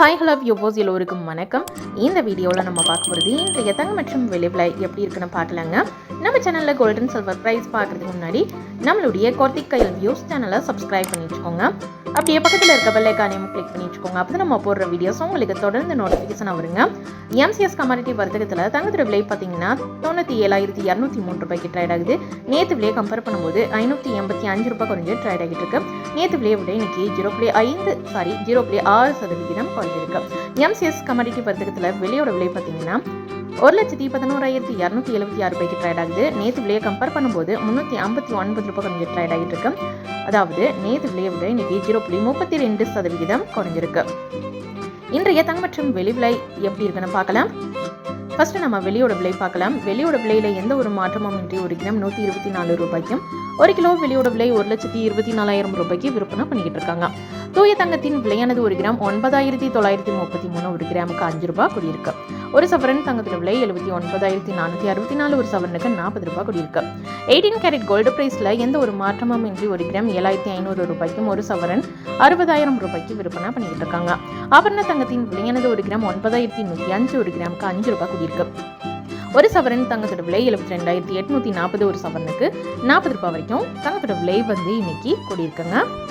Hi hello யோபோஸ் எல்லோருக்கும் வணக்கம். இந்த வீடியோவில் நம்ம பார்க்க போகிறது இன்றைய தங்க மற்றும் விளைவில் எப்படி இருக்குன்னு பார்க்கலாங்க. நம்ம சேனலில் கோல்டன் சில்வர் ப்ரைஸ் பார்க்குறதுக்கு முன்னாடி நம்மளுடைய கார்த்திக் கைல் வியூஸ் சேனலை சப்ஸ்கிரைப் பண்ணி வச்சுக்கோங்க. அப்படியே பக்கத்தில் இருக்க பெல்லைக்கானையும் கிளிக் பண்ணி வச்சுக்கோங்க. அப்போ நம்ம போடுற வீடியோஸ் உங்களுக்கு தொடர்ந்து நோட்டிஃபிகேஷன் வருங்க. எம்சிஎஸ் கமாரிட்டி வர்த்தகத்தில் தங்கத்தோட விலை பார்த்தீங்கன்னா தொண்ணூற்றி ஏழாயிரத்தி இரநூத்தி மூணு ரூபாய்க்கு ட்ரேட் ஆகுது. நேற்று விலையை கம்பேர் பண்ணும்போது ஐநூற்றி எண்பத்தி அஞ்சு ரூபாய் குறைஞ்சு ட்ரேட் ஆகிட்டு இருக்கு. நேற்று விலையை விட இன்னைக்கு ஜீரோ புள்ளி ஐந்து சாரி ஜீரோ புள்ளி ஆறு சதவிகிதம் வந்திருக்கு எம்சிஎஸ் கமாடிட்டி பத்திரத்தில் விலையோட விலை பார்த்தீங்கன்னா ஒரு லட்சத்தி பதினோராயிரத்தி இரநூத்தி எழுபத்தி ஆறு ரூபாய்க்கு ட்ரேட் ஆகுது. நேற்று விலையை கம்பேர் பண்ணும்போது முந்நூற்றி ஐம்பத்தி ஒன்பது ரூபாய் கொஞ்சம் ட்ரேட் ஆகிட்டு இருக்கு அதாவது நேற்று விலையை விட இன்னைக்கு ஜீரோ புள்ளி முப்பத்தி ரெண்டு சதவிகிதம் குறைஞ்சிருக்கு. இன்றைய தங்க மற்றும் வெளி விலை எப்படி இருக்குன்னு பார்க்கலாம். ஃபர்ஸ்ட் நம்ம வெளியோட விலை பார்க்கலாம். வெளியோட விலையில எந்த ஒரு மாற்றமும் இன்றி ஒரு கிராம் நூற்றி இருபத்தி நாலு ரூபாய்க்கும் ஒரு கிலோ வெளியோட விலை ஒரு லட்சத்தி இருபத்தி நாலாயிரம் ரூபாய்க்கு விற்பனை பண்ணிக்கிட்டு இருக்காங்க. தூய தங்கத்தின் விலையானது ஒரு கிராம் ஒன்பதாயிரத்தி தொள்ளாயிரத்தி முப்பத்தி மூணு ஒரு கிராமுக்கு அஞ்சு ரூபாய் கூடியிருக்கு. ஒரு சவரன் தங்கத்தோட விலை எழுபத்தி ஒன்பதாயிரத்தி நானூற்றி அறுபத்தி நாலு ஒரு சவரனுக்கு நாற்பது ரூபாய் கூடியிருக்கு. எயிட்டீன் கேரட் கோல்டு பிரைஸில் எந்த ஒரு மாற்றமும் இன்றி ஒரு கிராம் ஏழாயிரத்தி ஐநூறு ரூபாய்க்கும் ஒரு சவரன் அறுபதாயிரம் ரூபாய்க்கு விற்பனை பண்ணிக்கிட்டு இருக்காங்க. ஆபரண தங்கத்தின் விலையானது ஒரு கிராம் ஒன்பதாயிரத்தி நூற்றி அஞ்சு ஒரு கிராமுக்கு அஞ்சு ரூபாய் கூடியிருக்கு. ஒரு சவரன் தங்கத்தோட விலை எழுபத்தி ரெண்டாயிரத்தி எட்நூத்தி நாற்பது ஒரு சவரனுக்கு நாற்பது ரூபாய் வரைக்கும் தங்கத்தோட விலை வந்து இன்னைக்கு கூடியிருக்குங்க.